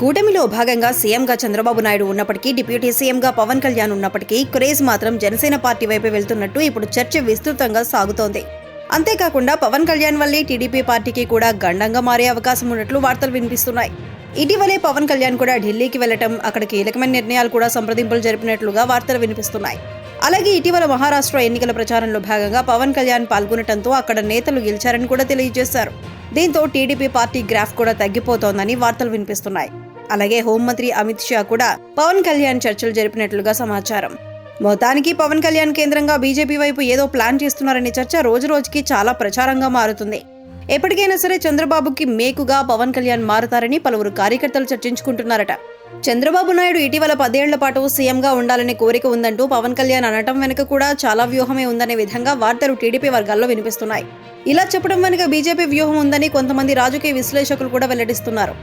కూటమిలో భాగంగా సీఎంగా చంద్రబాబు నాయుడు ఉన్నప్పటికీ డిప్యూటీ సీఎంగా పవన్ కళ్యాణ్ ఉన్నప్పటికీ క్రేజ్ మాత్రం జనసేన పార్టీ వైపు వెళ్తున్నట్టు ఇప్పుడు చర్చ విస్తృతంగా సాగుతోంది. అంతేకాకుండా పవన్ కళ్యాణ్ వల్లే టీడీపీ పార్టీకి కూడా గండంగా మారే అవకాశం ఉన్నట్లు వార్తలు వినిపిస్తున్నాయి. ఇటీవలే పవన్ కళ్యాణ్ కూడా ఢిల్లీకి వెళ్ళటం అక్కడ కీలకమైన నిర్ణయాలు కూడా సంప్రదింపులు జరిపినట్లుగా వార్తలు వినిపిస్తున్నాయి. అలాగే ఇటీవల మహారాష్ట్ర ఎన్నికల ప్రచారంలో భాగంగా పవన్ కళ్యాణ్ పాల్గొనటంతో అక్కడ నేతలు గెలిచారని కూడా తెలియజేశారు. దీంతో టీడీపీ పార్టీ గ్రాఫ్ కూడా తగ్గిపోతోందని వార్తలు వినిపిస్తున్నాయి. అలాగే హోంమంత్రి అమిత్ షా కూడా పవన్ కళ్యాణ్ చర్చలు జరిపినట్లుగా సమాచారం. మొత్తానికి పవన్ కళ్యాణ్ కేంద్రంగా బీజేపీ వైపు ఏదో ప్లాన్ చేస్తున్నారనే చర్చ రోజు రోజుకి చాలా ప్రచారంగా మారుతుంది. ఎప్పటికైనా సరే చంద్రబాబుకి మేకుగా పవన్ కళ్యాణ్ మారుతారని పలువురు కార్యకర్తలు చర్చించుకుంటున్నారట. చంద్రబాబు నాయుడు ఇటీవల పదేళ్ళ పాటు సీఎంగా ఉండాలనే కోరిక ఉందంటూ పవన్ కళ్యాణ్ అనటం వెనుక కూడా చాలా వ్యూహమే ఉందనే విధంగా వార్తలు టీడీపీ వర్గాల్లో వినిపిస్తున్నాయి. ఇలా చెప్పడం వెనుక బీజేపీ వ్యూహం ఉందని కొంతమంది రాజకీయ విశ్లేషకులు కూడా వెల్లడిస్తున్నారు.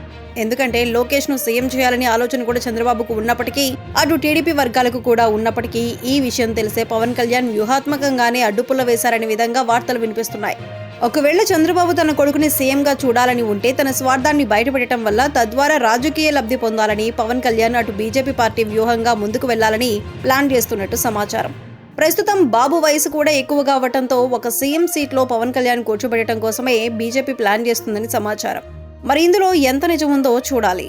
ఎందుకంటే లోకేష్ను సీఎం చేయాలనే ఆలోచన కూడా చంద్రబాబుకు ఉన్నప్పటికీ అటు టీడీపీ వర్గాలకు కూడా ఉన్నప్పటికీ ఈ విషయం తెలిసే పవన్ కళ్యాణ్ వ్యూహాత్మకంగానే అడ్డుపుల్ల వేశారనే విధంగా వార్తలు వినిపిస్తున్నాయి. ఒకవేళ చంద్రబాబు తన కొడుకుని సీఎంగా చూడాలని ఉంటే తన స్వార్థాన్ని బయటపెట్టడం వల్ల తద్వారా రాజకీయ లబ్ధి పొందాలని పవన్ కళ్యాణ్ అటు బీజేపీ పార్టీ వ్యూహంగా ముందుకు వెళ్ళాలని ప్లాన్ చేస్తున్నట్టు సమాచారం. ప్రస్తుతం బాబు వయసు కూడా ఎక్కువగా అవ్వటంతో ఒక సీఎం సీట్లో పవన్ కళ్యాణ్ కూర్చోబెట్టడం కోసమే బీజేపీ ప్లాన్ చేస్తుందని సమాచారం. మరి ఇందులో ఎంత నిజముందో చూడాలి.